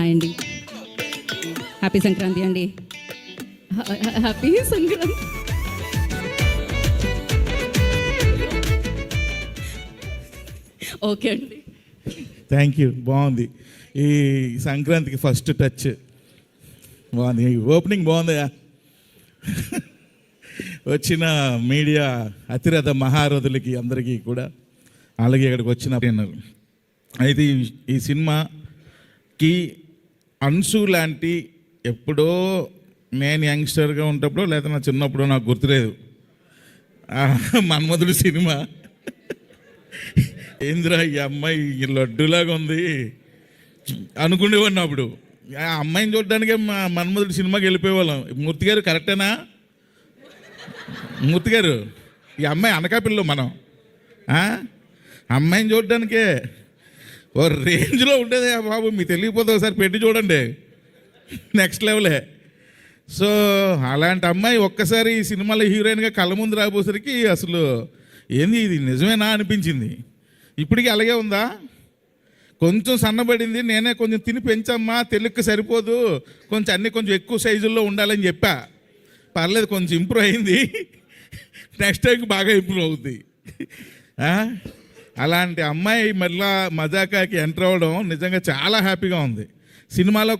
Hi అండి. Happy Sankranti అండి. Happy Sankranti. Okay అండి. థ్యాంక్ యూ బాగుంది. ఈ సంక్రాంతికి ఫస్ట్ టచ్ బాగుంది. ఓపెనింగ్ బాగుందా? వచ్చిన మీడియా అతిరథ మహారథులకి అందరికీ కూడా అలాగే ఇక్కడికి వచ్చిన అయితే ఈ సినిమాకి అన్సు లాంటి ఎప్పుడో నేను యంగ్స్టర్గా ఉన్నప్పుడు లేదా నా చిన్నప్పుడు నాకు గుర్తులేదు. మన్మధుడు సినిమా. ఏంద్రా ఈ అమ్మాయి ఈ లడ్డులాగా ఉంది. అనుకునేవాడిని అప్పుడు. ఆ అమ్మాయిని చూడడానికే మా మన్మధుడు సినిమాకి వెళ్ళిపోయేవాళ్ళం. మూర్తి గారు కరెక్టేనా? మూర్తి గారు ఈ అమ్మాయి అనకాపిల్ల మనం. అమ్మాయిని చూడడానికే ఓ రేంజ్లో ఉండేది బాబు. మీకు తెలియకపోతే ఒకసారి పెట్టి చూడండి. నెక్స్ట్ లెవెలే సో అలాంటి అమ్మాయి ఒక్కసారి ఈ సినిమాలో హీరోయిన్గా కళ్ళ ముందు రాబోసరికి అసలు ఏంది ఇది? నిజమేనా అనిపించింది. ఇప్పటికీ అలాగే ఉందా? కొంచెం సన్నబడింది. నేనే కొంచెం తిని పెంచమ్మా తెలుగుకి సరిపోదు. కొంచెం అన్నీ కొంచెం ఎక్కువ సైజుల్లో ఉండాలని చెప్పా. పర్లేదు కొంచెం ఇంప్రూవ్ అయింది. నెక్స్ట్ టైంకి బాగా ఇంప్రూవ్ అవుద్ది. అలాంటి అమ్మాయి మళ్ళా మజాకాకి ఎంటర్ అవ్వడం నిజంగా చాలా హ్యాపీగా ఉంది. సినిమాలో